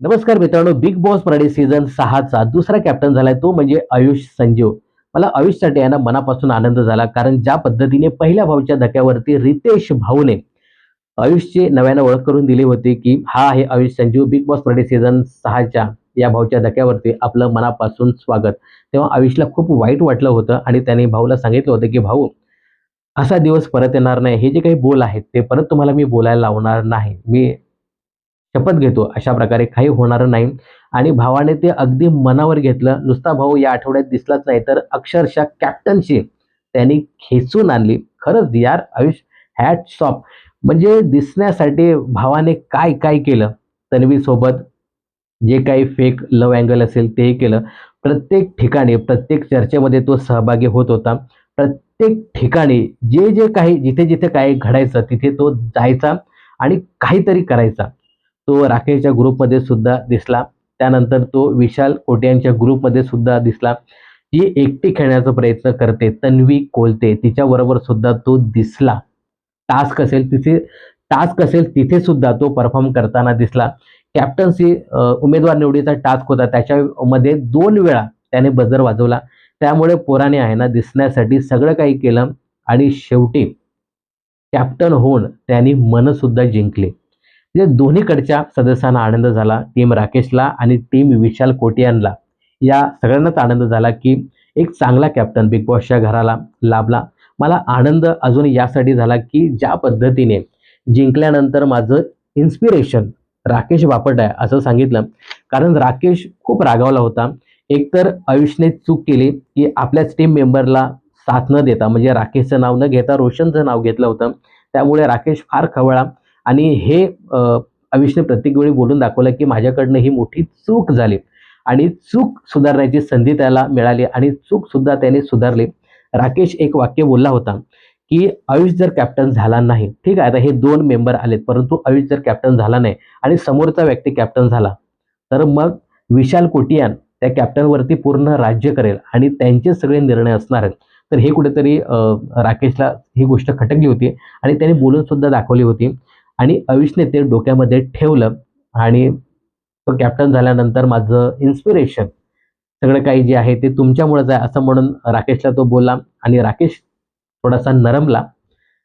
नमस्कार मित्रांनो big Boss Marathi season सहाचा दुसरा कॅप्टन झालाय तो म्हणजे आयुष संजीव. मला आयुषसाठी आहे मनापासून आनंद झाला कारण ज्या पद्धतीने पहिल्या भाऊच्या धक्यावरती रितेश भाऊने आयुषची नव्यानं ओळख करून दिली होती की हा आहे Ayush Sanjeev Bigg Boss Marathi season सहाच्या या भाऊच्या धक्यावरती आपलं मनापासून स्वागत. तेव्हा आयुषला खूप वाईट वाटलं होतं आणि त्याने भाऊला सांगितलं होतं की भाऊ असा दिवस परत येणार नाही. हे जे काही बोल आहेत ते परत तुम्हाला मी बोलायला लावणार नाही. मी शपथ घेतो. अशा प्रकारे काही होणार नाही. आणि भावाने ते अगदी मनावर घेतलं. नुसता भाऊ या आठवड्यात दिसलाच नाही. तर अक्षरशः कॅप्टनशी त्यांनी खेचून आणली. खरंच यार आयुष हॅट सॉप म्हणजे दिसण्यासाठी भावाने काय काय केलं? तन्वीसोबत जे काही फेक लव अँगल असेल तेही केलं. प्रत्येक ठिकाणी प्रत्येक चर्चेमध्ये तो सहभागी होत होता. प्रत्येक ठिकाणी जे जे काही जिथे जिथे काही घडायचं तिथे तो जायचा आणि काहीतरी करायचा. तो राकेशच्या ग्रुपमध्ये सुद्धा दिसला. त्यानंतर तो विशाल कोट्यांच्या ग्रुपमध्ये सुद्धा दिसला. जी एकटी खेळण्याचा प्रयत्न करते तन्वी कोलते तिच्याबरोबर सुद्धा तो दिसला. टास्क असेल तिथे टास्क असेल तिथे सुद्धा तो परफॉर्म करताना दिसला. कॅप्टन्सी उमेदवार निवडीचा टास्क होता. त्याच्यामध्ये दोन वेळा त्याने बजर वाजवला. त्यामुळे पोराने आहे ना दिसण्यासाठी सगळं काही केलं आणि शेवटी कॅप्टन होऊन त्यांनी मनसुद्धा जिंकले. म्हणजे दोन्हीकडच्या सदस्यांना आनंद झाला टीम राकेशला आणि टीम विशाल कोटियानला या सगळ्यांनाच आनंद झाला की एक चांगला कॅप्टन बिग बॉसच्या घराला लाभला. मला आनंद अजून यासाठी झाला की ज्या पद्धतीने जिंकल्यानंतर माझं इन्स्पिरेशन राकेश बापट आहे असं सांगितलं. कारण राकेश खूप रागावला होता. एकतर आयुषने चूक केली की आपल्याच टीम मेंबरला साथ न देता म्हणजे राकेशचं नाव न घेता रोशनचं नाव घेतलं होतं. त्यामुळे राकेश फार खवळा आणि हे अ, प्रत्येक वेळी बोलून दाखवलं की माझ्याकडनं ही मोठी चूक झाली. आणि चूक सुधारण्याची संधी त्याला मिळाली आणि चूक सुद्धा त्याने सुधारली. राकेश एक वाक्य बोलला होता की आयुष जर कॅप्टन झाला नाही. ठीक आहे आता हे दोन मेंबर आलेत परंतु आयुष जर कॅप्टन झाला नाही आणि समोरचा व्यक्ती कॅप्टन झाला तर मग विशाल कोटियान त्या कॅप्टनवरती पूर्ण राज्य करेल आणि त्यांचे सगळे निर्णय असणार आहेत. तर हे कुठेतरी राकेशला ही गोष्ट खटकली होती आणि त्याने बोलून सुद्धा दाखवली होती. आणि आयुषने ते डोक्यामध्ये ठेवलं आणि तो कॅप्टन झाल्यानंतर माझं इन्स्पिरेशन सगळं काही जे आहे ते तुमच्यामुळेच आहे असं म्हणून राकेशला तो बोलला आणि राकेश थोडासा नरमला.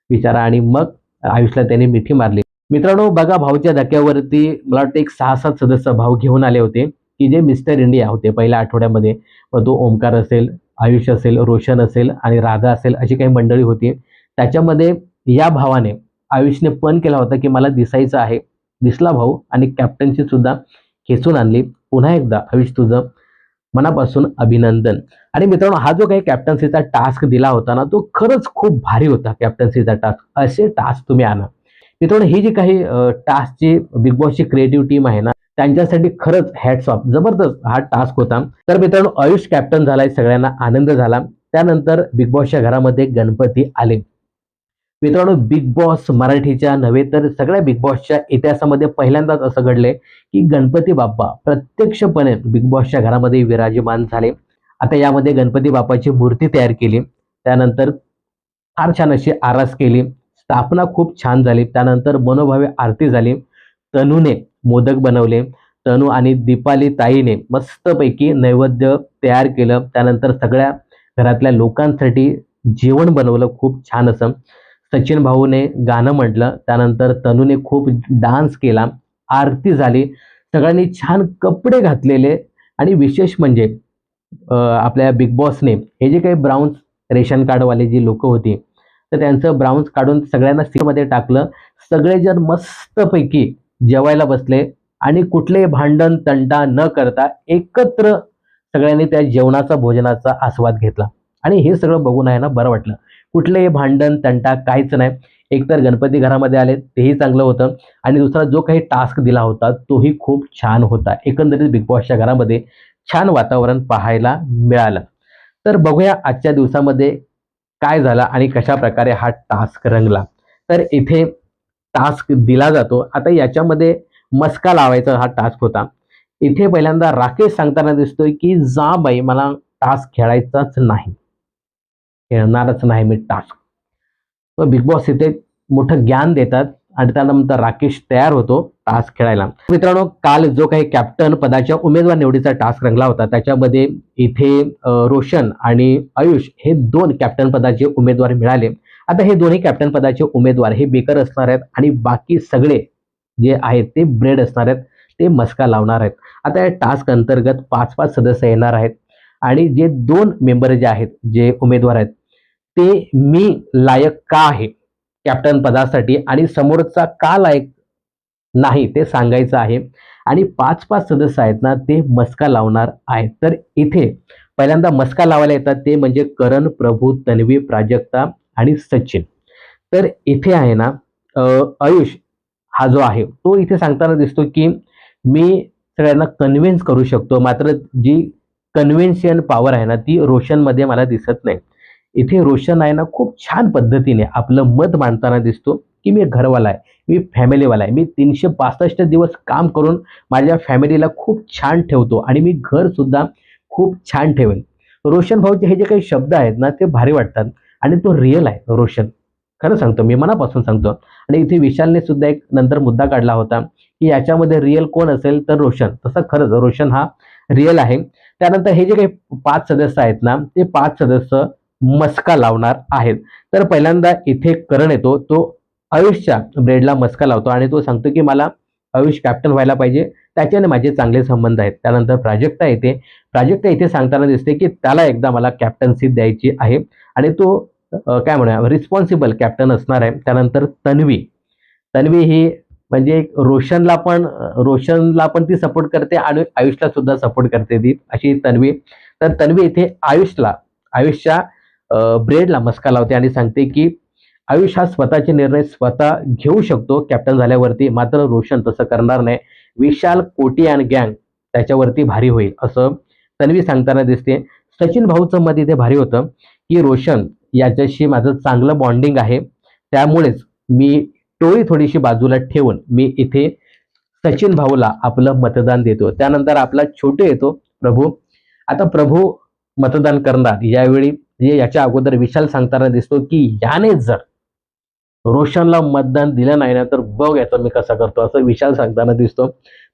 विचारा आणि मग आयुषला त्याने मिठी मारली. मित्रांनो बघा भाऊच्या धक्क्यावरती मला वाटतं एक सहा सात सदस्य भाऊ घेऊन आले होते की जे मिस्टर इंडिया होते पहिल्या आठवड्यामध्ये. मग तो ओमकार असेल आयुष असेल रोशन असेल आणि राधा असेल अशी काही मंडळी होती. त्याच्यामध्ये या भावाने आयुषने पण केला होता की मला दिसायचं आहे. दिसला भाऊ आणि कॅप्टनची सुद्धा खेचून आणली. पुन्हा एकदा आयुष तुझं मनापासून अभिनंदन. आणि मित्रांनो हा जो काही कॅप्टन्सीचा टास्क दिला होता ना तो खरंच खूप भारी होता कॅप्टन्सीचा टास्क असे टास्क तुम्ही आणा. मित्रांनो ही जी काही टास्कची बिग बॉसची क्रिएटिव्ह टीम आहे ना त्यांच्यासाठी खरंच हॅट्स ऑफ जबरदस्त हा टास्क होता. तर मित्रांनो आयुष कॅप्टन झालाय सगळ्यांना आनंद झाला. त्यानंतर बिग बॉसच्या घरामध्ये गणपती आले. मित्रांनो बिग बॉस मराठीच्या नव्हे तर सगळ्या बिग बॉसच्या इतिहासामध्ये पहिल्यांदाच असं घडलंय की गणपती बाप्पा प्रत्यक्षपणे बिग बॉसच्या घरामध्ये विराजमान झाले. आता यामध्ये गणपती बाप्पाची मूर्ती तयार केली. त्यानंतर फार छान अशी आरास केली. स्थापना खूप छान झाली. त्यानंतर मनोभावे आरती झाली. तनूने मोदक बनवले. तनू आणि दीपाली ताईने मस्तपैकी नैवेद्य तयार केलं. त्यानंतर सगळ्या घरातल्या लोकांसाठी जेवण बनवलं. खूप छान असं. सचिन भाऊने गाणं म्हटलं. त्यानंतर तनूने खूप डान्स केला. आरती झाली. सगळ्यांनी छान कपडे घातलेले. आणि विशेष म्हणजे आपल्या बिग बॉसने हे जे काही ब्राऊन्स रेशन कार्डवाले जी लोक होती तर त्यांचं ब्राऊन्स काढून सगळ्यांना सीमध्ये टाकलं. सगळेजण मस्तपैकी जेवायला बसले. आणि कुठलेही भांडण तंटा न करता एकत्र सगळ्यांनी त्या जेवणाचा भोजनाचा आस्वाद घेतला. आणि हे सगळं बघून आहे ना बरं वाटलं. कुठलेही भांडण तंटा काहीच नाही. एकतर गणपती घरामध्ये आले तेही चांगलं होतं. आणि दुसरा जो काही टास्क दिला होता तोही खूप छान होता. एकंदरीत बिग बॉसच्या घरामध्ये छान वातावरण पाहायला मिळालं. तर बघूया आजच्या दिवसामध्ये काय झालं आणि कशा प्रकारे हा टास्क रंगला. तर इथे टास्क दिला जातो. आता याच्यामध्ये मस्का लावायचा हा टास्क होता. इथे पहिल्यांदा राकेश सांगताना दिसतोय की जा बाई मला टास्क खेळायचाच नाही. खेळणारच नाही मी टास्क. बिग बॉस इथे मोठं ज्ञान देतात आणि त्यानंतर राकेश तयार होतो टास्क खेळायला. मित्रांनो काल जो काही कॅप्टन पदाच्या उमेदवार निवडीचा टास्क रंगला होता त्याच्यामध्ये इथे रोशन आणि आयुष हे दोन कॅप्टन पदाचे उमेदवार मिळाले. आता हे दोन्ही कॅप्टन पदाचे उमेदवार हे बेकर असणार आहेत आणि बाकी सगळे जे आहेत ते ब्रेड असणार आहेत ते मस्का लावणार आहेत. आता या टास्क अंतर्गत पाच पाच सदस्य येणार आहेत. आणि जे दोन मेंबर जे आहेत जे उमेदवार आहेत ते मी लायक का आहे? कॅप्टन पदासाठी आणि समोरचा का लायक नाही ते सांगायचं आहे. आणि पाच पाच सदस्य आहेत ना ते मस्का लावणार आहेत. तर इथे पहिल्यांदा मस्का लावायला येतात ते म्हणजे करण प्रभू तन्वी प्राजक्ता आणि सचिन. तर इथे आहे ना आयुष हा जो आहे तो इथे सांगताना दिसतो की मी सगळ्यांना कन्व्हिन्स करू शकतो. मात्र जी कन्व्हेन्शन पॉवर आहे ना ती रोशनमध्ये मला दिसत नाही. इथे रोशन आहे ना खूप छान पद्धतीने आपलं मत मांडताना दिसतो की मी घरवाला आहे मी फॅमिलीवाला आहे मी तीनशे पासष्ट दिवस काम करून माझ्या फॅमिलीला खूप छान ठेवतो आणि मी घरसुद्धा खूप छान ठेवेन. रोशन भाऊचे हे जे काही शब्द आहेत ना ते भारी वाटतात आणि तो रिअल आहे रोशन. खरं सांगतो मी मनापासून सांगतो. आणि इथे विशालने सुद्धा एक नंतर मुद्दा काढला होता की याच्यामध्ये रिअल कोण असेल तर रोशन. तसं खरंच रोशन हा रिअल आहे. त्यानंतर हे जे काही पाच सदस्य आहेत ना ते पाच सदस्य मस्का लावणार आहेत. तर पहिल्यांदा इथे करण येतो. तो आयुषच्या ब्रेडला मस्का लावतो आणि तो सांगतो की मला आयुष कॅप्टन व्हायला पाहिजे. त्याच्याने माझे चांगले संबंध आहेत. त्यानंतर प्राजक्ता येते. प्राजक्ता इथे सांगताना दिसते की त्याला एकदा मला कॅप्टन्सी द्यायची आहे. आणि तो काय म्हणूया रिस्पॉन्सिबल कॅप्टन असणार आहे. त्यानंतर तन्वी. तन्वी ही म्हणजे एक रोशनला पण रोशनला पण ती सपोर्ट करते आणि आयुषला सुद्धा सपोर्ट करते ती. अशी तन्वी. तर तन्वी इथे आयुषला आयुषच्या ब्रेडला मस्का लावते आणि सांगते की आयुष हा स्वतःचे निर्णय स्वतः घेऊ शकतो कॅप्टन झाल्यावरती. मात्र रोशन तसं करणार नाही. विशाल कोटी अँड गँग त्याच्यावरती भारी होईल. असं तन्वी सांगताना दिसते. सचिन भाऊचं मत इथे भारी होतं की रोशन याच्याशी माझं चांगलं बॉन्डिंग आहे. त्यामुळेच मी टोळी थोडीशी बाजूला ठेवून मी इथे सचिन भाऊला आपलं मतदान देतो. त्यानंतर आपला छोटे येतो प्रभू. आता प्रभू मतदान करणार. यावेळी म्हणजे याच्या अगोदर विशाल सांगताना दिसतो की याने जर रोशनला मतदान दिलं नाही ना तर बघ याचं मी कसा करतो असं विशाल सांगताना दिसतो.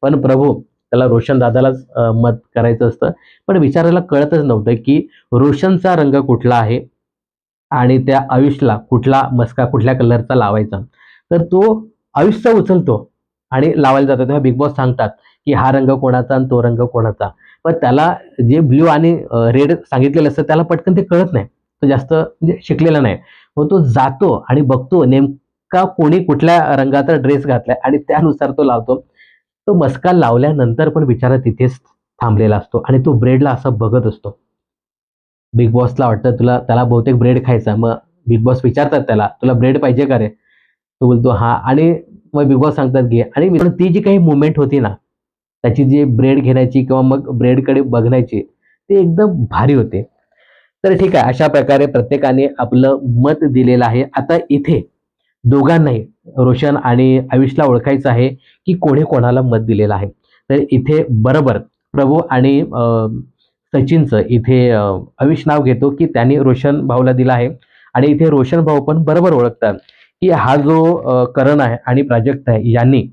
पण प्रभू त्याला रोशन दादालाच मत करायचं असतं. पण विचारायला कळतच नव्हतं की रोशनचा रंग कुठला आहे आणि त्या आयुषला कुठला मस्का कुठल्या कलरचा लावायचा. तर तो आयुष्य उचलतो आणि लावायला जातो. तेव्हा बिग बॉस सांगतात की हा रंग कोणाचा आणि तो रंग कोणाचा. पण त्याला जे ब्ल्यू आणि रेड सांगितलेलं असतं त्याला पटकन ते कळत नाही. तो जास्त म्हणजे शिकलेला नाही. मग तो जातो आणि बघतो नेमका कोणी कुठल्या रंगाचा ड्रेस घातलाय आणि त्यानुसार तो लावतो. तो मस्का लावल्यानंतर पण बिचारा तिथेच थांबलेला असतो आणि तो ब्रेडला असं बघत असतो. बिग बॉसला वाटतं तुला त्याला बहुतेक ब्रेड खायचा मग बिग बॉस विचारतात त्याला तुला ब्रेड पाहिजे का रे? तो बोलतो हा. आणि मग बिग बॉस सांगतात घे आणि मित्रांनो, ती जी काही मुवमेंट होती ना त्याची जी ब्रेड घेण्याची किंवा मग ब्रेडकडे बघण्याची ते एकदम भारी होते. तर ठीक आहे अशा प्रकारे प्रत्येकाने आपलं मत दिलेलं आहे. आता इथे दोघांनाही रोशन आणि आयुषला ओळखायचं आहे की कोणी कोणाला मत दिलेलं आहे. तर इथे बरोबर प्रभू आणि सचिनचं इथे आयुष नाव घेतो की त्यांनी रोशन भाऊला दिलं आहे. आणि इथे रोशन भाऊ पण बरोबर ओळखतात. की हा जो करण आहे आणि प्राजक्त आहे यांनी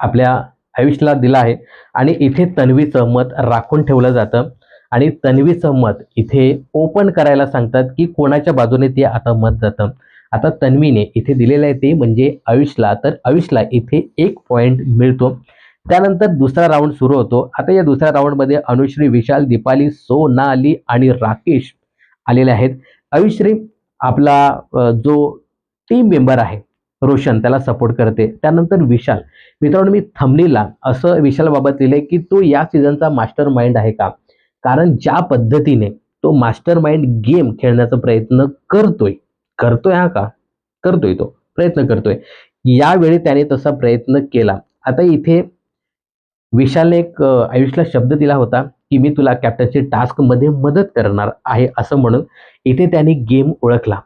आपल्या आयुषला दिला आहे. आणि इथे तन्वीचं मत राखून ठेवलं जातं. आणि तन्वीचं मत इथे ओपन करायला सांगतात की कोणाच्या बाजूने ते आता मत जातं. आता तन्वीने इथे दिलेलं आहे ते म्हणजे आयुषला तर आयुषला इथे एक पॉईंट मिळतो. त्यानंतर दुसरा राऊंड सुरू होतो. आता या दुसऱ्या राऊंडमध्ये अनुश्री विशाल दीपाली सोनाली आणि राकेश आलेले आहेत. आयुश्री आपला जो टीम मेंबर आहे. रोशन त्याला सपोर्ट करते. त्यानंतर विशाल. मित्रांनो मी थमनीला असं विशाल बाबत लिहिले की तो या सीझनचा मास्टर माइंड आहे का? कारण ज्या पद्धतीने तो मास्टर माइंड गेम खेळण्याचा प्रयत्न करतोय. करतोय हा का? करतोय तो. प्रयत्न करतोय. यावेळी त्याने तसा प्रयत्न केला. आता इथे विशालने एक आयुषला शब्द दिला होता की मी तुला कॅप्टनचे टास्कमध्ये मदत करणार आहे असं म्हणून. इथे त्याने गेम ओळखला.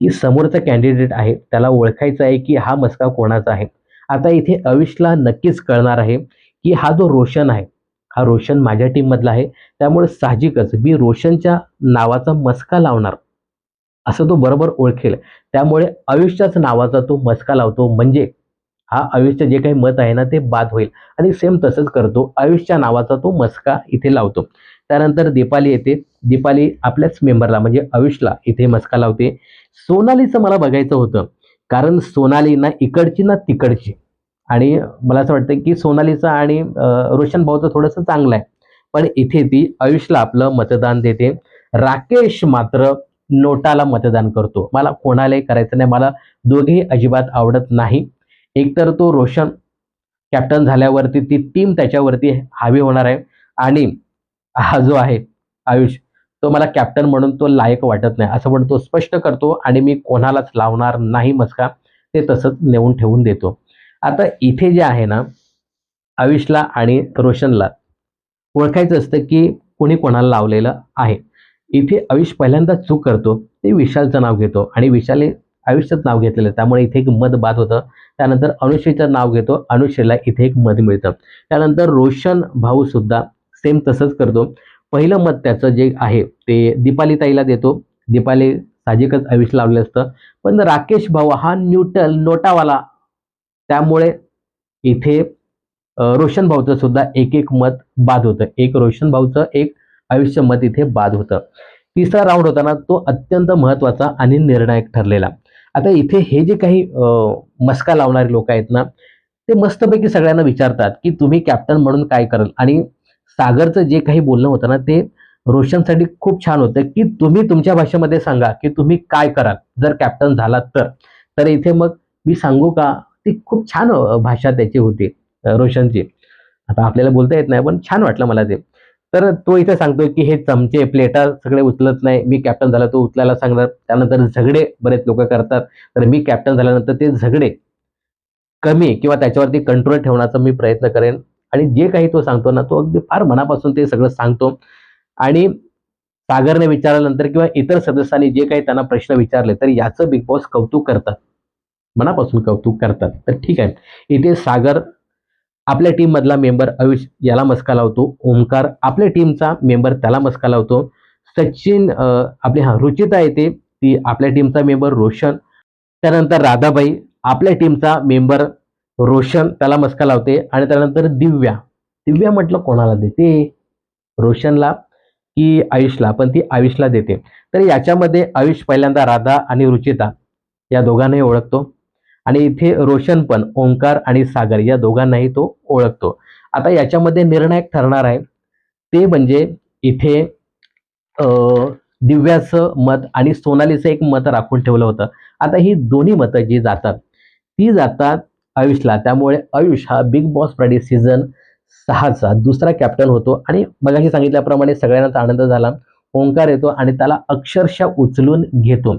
की समोरचा कॅन्डिडेट आहे. त्याला ओळखायचं आहे की हा मस्का कोणाचा आहे. आता इथे अविशला नक्कीच कळणार आहे की हा जो रोशन आहे हा रोशन माझ्या टीममधला आहे. त्यामुळे साहजिकच मी रोशनच्या नावाचा मस्का लावणार. असं तो बरोबर ओळखेल. त्यामुळे आयुष्याच नावाचा तो मस्का लावतो. म्हणजे हा आयुषचं जे काही मत आहे ना ते बाद होईल. आणि सेम तसंच करतो. आयुषच्या नावाचा तो मस्का इथे लावतो. त्यानंतर दीपाली येते. दीपाली आपल्याच मेंबरला म्हणजे आयुषला इथे मस्का लावते. सोनालीचं मला बघायचं होतं. कारण सोनाली ना इकडची ना तिकडची. आणि मला असं वाटतं की सोनालीचं आणि रोशन भाऊचं थोडंसं चांगलं आहे. पण इथे ती आयुषला आपलं मतदान देते. राकेश मात्र नोटाला मतदान करतो. मला कोणालाही करायचं नाही. मला दोघेही अजिबात आवडत नाही. एकतर तो रोशन कॅप्टन झाल्यावरती ती टीम त्याच्यावरती हावी होणार आहे. आणि हा जो आहे आयुष तो मला कॅप्टन म्हणून तो लायक वाटत नाही. असं पण तो स्पष्ट करतो आणि मी कोणालाच लावणार नाही मस्का. ते तसंच नेऊन ठेवून देतो. आता इथे जे आहे ना आयुषला आणि रोशनला ओळखायचं असतं की कोणी कोणाला लावलेलं आहे. इथे आयुष पहिल्यांदा चूक करतो ते विशालचं नाव घेतो. आणि विशालने आयुष्यात नाव घेतलेलं. आहे. त्यामुळे इथे एक मत बाद होतं. त्यानंतर अनुश्रीचं नाव घेतो. अनुश्रीला इथे एक मत मिळतं. त्यानंतर रोशन भाऊ सुद्धा सेम तसंच करतो. पहिलं मत त्याचं जे आहे ते दीपाली ताईला देतो. दीपाली साहजिकच आयुष्य लावले असतं. पण राकेश भाऊ हा न्यूट्रल नोटावाला. त्यामुळे इथे रोशन भाऊचं सुद्धा एक एक मत बाद होतं. एक रोशन भाऊचं एक आयुष्य मत इथे बाद होतं. तिसरा राऊंड होता ना तो अत्यंत महत्त्वाचा आणि निर्णायक ठरलेला. आता इथे हे जे काही मस्का लावणारे लोक आहेत ना ते मस्तपैकी सगळ्यांना विचारतात की तुम्ही कॅप्टन म्हणून काय कराल? आणि सागरचं जे काही बोलणं होतं ना ते रोशनसाठी खूप छान होतं की तुम्ही तुमच्या भाषेमध्ये सांगा की तुम्ही काय कराल? जर कॅप्टन झालात तर. तर इथे मग मी सांगू का ती खूप छान भाषा त्याची होती रोशनची. आता आपल्याला बोलता येत नाही पण छान वाटलं मला ते. तर तो इथे सांगतोय की हे चमचे प्लेटा सगळे उचलत नाही. मी कॅप्टन झाला तो उचलायला सांगणार. त्यानंतर झगडे बरेच लोक करतात. तर मी कॅप्टन झाल्यानंतर ते झगडे कमी किंवा त्याच्यावरती कंट्रोल ठेवण्याचा मी प्रयत्न करेन. आणि जे काही तो सांगतो ना तो अगदी फार मनापासून ते सगळं सांगतो. आणि सागरने विचारल्यानंतर किंवा इतर सदस्यांनी जे काही त्यांना प्रश्न विचारले तर याचं बिग बॉस कौतुक करतात. मनापासून कौतुक करतात. तर ठीक आहे. इथे सागर आपल्या टीममधला मेंबर आयुष याला मस्का लावतो. ओमकार आपल्या टीमचा मेंबर त्याला मस्का लावतो. सचिन आपली हा रुचिता येते. ती आपल्या टीमचा मेंबर रोशन. त्यानंतर राधाबाई आपल्या टीमचा मेंबर रोशन त्याला मस्का लावते. आणि त्यानंतर दिव्या. दिव्या म्हटलं कोणाला देते? रोशनला की आयुषला पण ती आयुषला देते. तर याच्यामध्ये आयुष पहिल्यांदा राधा आणि रुचिता या दोघांनाही ओळखतो. आणि इथे रोशन पण ओंकार आणि सागर या दोघांनाही तो ओळखतो. आता याच्यामध्ये निर्णायक ठरणार आहे ते म्हणजे इथे दिव्याचं मत आणि सोनालीचं एक मत राखून ठेवलं होतं. आता ही दोन्ही मतं जी जातात ती जातात आयुषला. त्यामुळे आयुष हा बिग बॉस फ्रायडे सीझन सहाचा दुसरा कॅप्टन होतो. आणि मगाशी सांगितल्याप्रमाणे सगळ्यांनाच आनंद झाला. ओंकार येतो आणि त्याला अक्षरशः उचलून घेतो.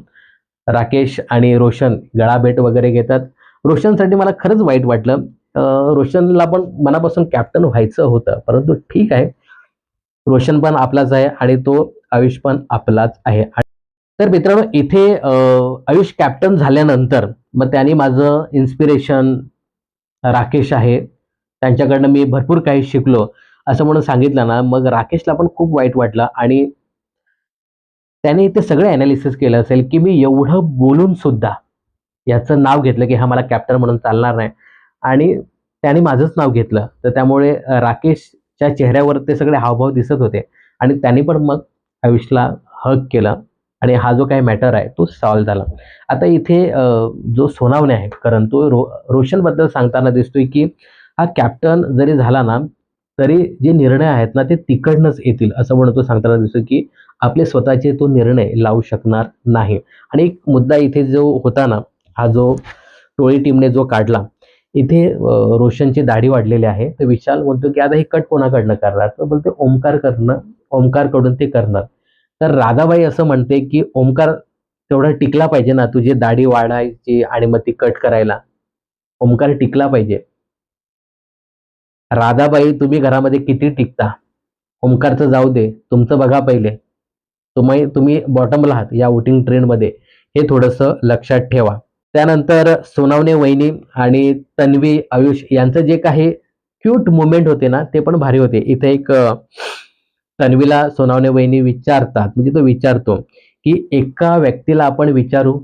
राकेश आणि रोशन गळाभेट वगैरे घेतात. रोशनसाठी मला खरंच वाईट वाटलं. रोशनला पण मनापासून कॅप्टन व्हायचं होतं. परंतु ठीक आहे. रोशन पण आपलाच आहे आणि तो आयुष पण आपलाच आहे. तर मित्रांनो इथे आयुष कॅप्टन झाल्यानंतर मग त्यांनी माझं इन्स्पिरेशन राकेश आहे. त्यांच्याकडनं मी भरपूर काही शिकलो. असं म्हणून सांगितलं ना मग राकेशला पण खूप वाईट वाटलं आणि त्याने ते सगळं अनालिसिस केलं असेल की मी एवढं बोलून सुद्धा याचं नाव घेतलं की हा मला कॅप्टन म्हणून चालणार नाही. आणि त्याने माझंच नाव घेतलं. तर त्यामुळे राकेशच्या चेहऱ्यावर ते सगळे हावभाव दिसत होते. आणि त्यांनी पण मग आयुषला हक केलं. आणि हा जो काही मॅटर आहे तो सॉल्व्ह झाला. आता इथे जो सोनावणे आहे कारण तो रो रोशनबद्दल सांगताना दिसतोय की हा कॅप्टन जरी झाला ना तरी जे निर्णय आहेत ना ते तिकडनंच येतील असं म्हणून तो सांगताना दिसतो की आपले स्वतःचे तो निर्णय लावू शकणार नाही. आणि एक मुद्दा इथे जो होता ना हा जो टोळी टीमने जो काढला इथे रोशनची दाढी वाढलेली आहे. तर विशाल म्हणतो की आता हे कट कोणाकडनं करणार? तर बोलते ओमकार करणं ओमकारकडून ते करणार. तर राधाबाई असं म्हणते की ओमकार तेवढा टिकला पाहिजे ना तुझी दाढी वाढायची आणि मग ती कट करायला. ओमकार टिकला पाहिजे. राधाबाई तुम्ही घरामध्ये किती टिकता? ओमकारचं जाऊ दे तुमचं बघा पहिले. तुम्ही तुम्ही बॉटमला आहात या वोटिंग ट्रेंडमध्ये हे थोडंसं लक्षात ठेवा. त्यानंतर सोनावणे वहिनी आणि तन्वी आयुष यांचं जे काही क्यूट मुवमेंट होते ना ते पण भारी होते. इथे एक तन्वीला सोनावणे वहिनी विचारतात. म्हणजे तो विचारतो की एका व्यक्तीला आपण विचारू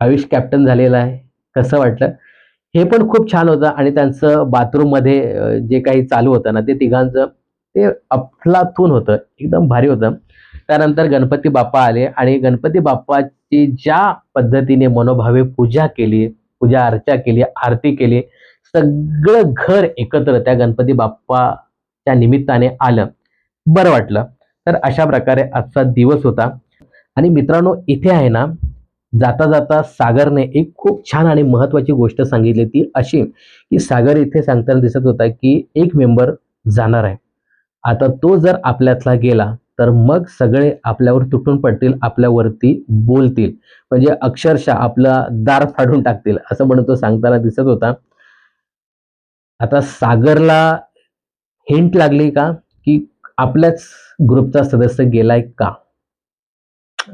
आयुष कॅप्टन झालेला आहे. कसं वाटलं? हे पण खूप छान होतं आणि त्यांचं बाथरूममध्ये जे काही चालू होतं ना ते तिघांचं ते अफलातून होतं. एकदम भारी होतं. त्यानंतर गणपती बाप्पा आले आणि गणपती बाप्पाची ज्या पद्धतीने मनोभावे पूजा केली पूजा अर्चा केली आरती केली सगळं घर एकत्र त्या गणपती बाप्पाच्या निमित्ताने आलं. बरं वाटलं. तर अशा प्रकारे आजचा दिवस होता. आणि मित्रांनो इथे आहे ना जाता जाता सागरने एक खूप छान आणि महत्वाची गोष्ट सांगितली ती अशी की सागर इथे सांगताना दिसत होता की एक मेंबर जाणार आहे. आता तो जर आपल्यातला गेला तर मग सगळे आपल्यावर तुटून पडतील आपल्यावरती बोलतील. म्हणजे अक्षरशः आपला दार फाडून टाकतील असं म्हणून तो सांगताना दिसत होता. आता सागरला हिंट लागली का की आपल्याच ग्रुपचा सदस्य गेलाय का?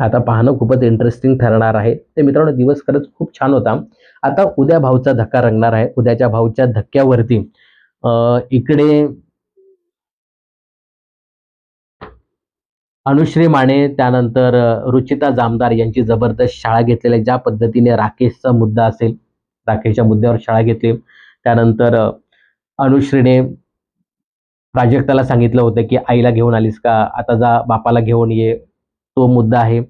आता पाहणं खूपच इंटरेस्टिंग ठरणार आहे. ते मित्रांनो दिवस खरंच खूप छान होता. आता उद्या भाऊचा धक्का रंगणार आहे. उद्याच्या भाऊच्या धक्क्यावरती इकडे अनुश्री माने त्यानंतर रुचिता जामदार यांची जबरदस्त शाळा घेतलेली ज्या पद्धतीने राकेशचा मुद्दा असेल राकेशच्या मुद्द्यावर शाळा घेतली. त्यानंतर अनुश्रीने प्राजक्ताला सांगितलं होतं की आईला घेऊन आलीस का? आता जा बापाला घेऊन ये. तो मुद्दा आहे.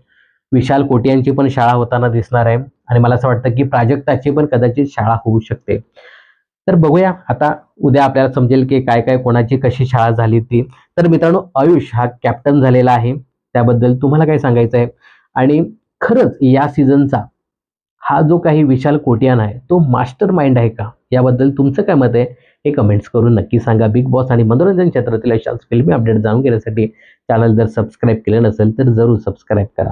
विशाल कोटियांची पण शाळा होताना दिसणार आहे. आणि मला असं वाटतं की प्राजक्ताची पण कदाचित शाळा होऊ शकते. तर बघूया आता उद्या आपल्याला समजेल की काय काय कोणाची कशी शाळा झाली ती. तर मित्रांनो आयुष हा कॅप्टन झालेला आहे. त्याबद्दल तुम्हाला काय सांगायचं आहे? आणि खरंच या सीझनचा हा जो काही विशाल कोटियान आहे तो मास्टर माइंड आहे का? याबद्दल तुमचं काय मत आहे? हे कमेंट्स करून नक्की सांगा. बिग बॉस आणि मनोरंजन क्षेत्रातील अशाच फिल्मी अपडेट जाणून घेण्यासाठी चॅनल जर सबस्क्राईब केलं नसेल तर जरूर सबस्क्राईब करा.